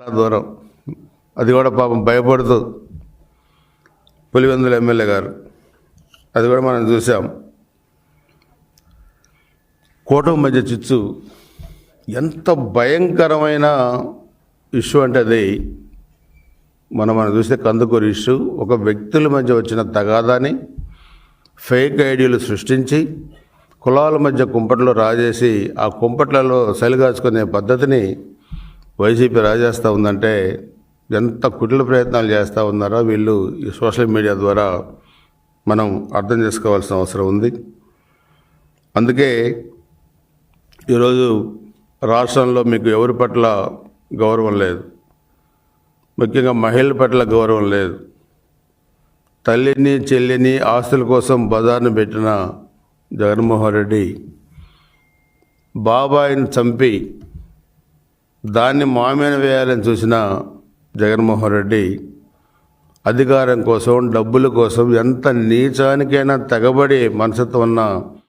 చాలా దూరం. అది కూడా పాపం భయపడుతూ పులివెందుల ఎమ్మెల్యే గారు. అది కూడా మనం చూసాం. కూటమి మధ్య చిచ్చు ఎంత భయంకరమైన ఇష్యూ అంటే అది. మనం మనం చూస్తే కందుకూరు ఇష్యూ. ఒక వ్యక్తుల మధ్య వచ్చిన తగాదాని ఫేక్ ఐడియాలు సృష్టించి కులాల మధ్య కుంపట్లో రాజేసి ఆ కుంపట్లలో సలిగాచుకునే పద్ధతిని వైసీపీ రాజేస్తూ ఉందంటే ఎంత కుటిల ప్రయత్నాలు చేస్తూ ఉన్నారో వీళ్ళు ఈ సోషల్ మీడియా ద్వారా మనం అర్థం చేసుకోవాల్సిన అవసరం ఉంది. అందుకే ఈరోజు రాష్ట్రంలో మీకు ఎవరి పట్ల గౌరవం లేదు. ముఖ్యంగా మహిళల పట్ల గౌరవం లేదు. తల్లిని చెల్లిని ఆస్తుల కోసం బజార్ను పెట్టిన జగన్మోహన్ రెడ్డి బాబాయిని చంపి దాన్ని మామేన వేయాలని చూసిన జగన్మోహన్ రెడ్డి అధికారం కోసం డబ్బుల కోసం ఎంత నీచానికైనా తెగబడి మనసుతో ఉన్న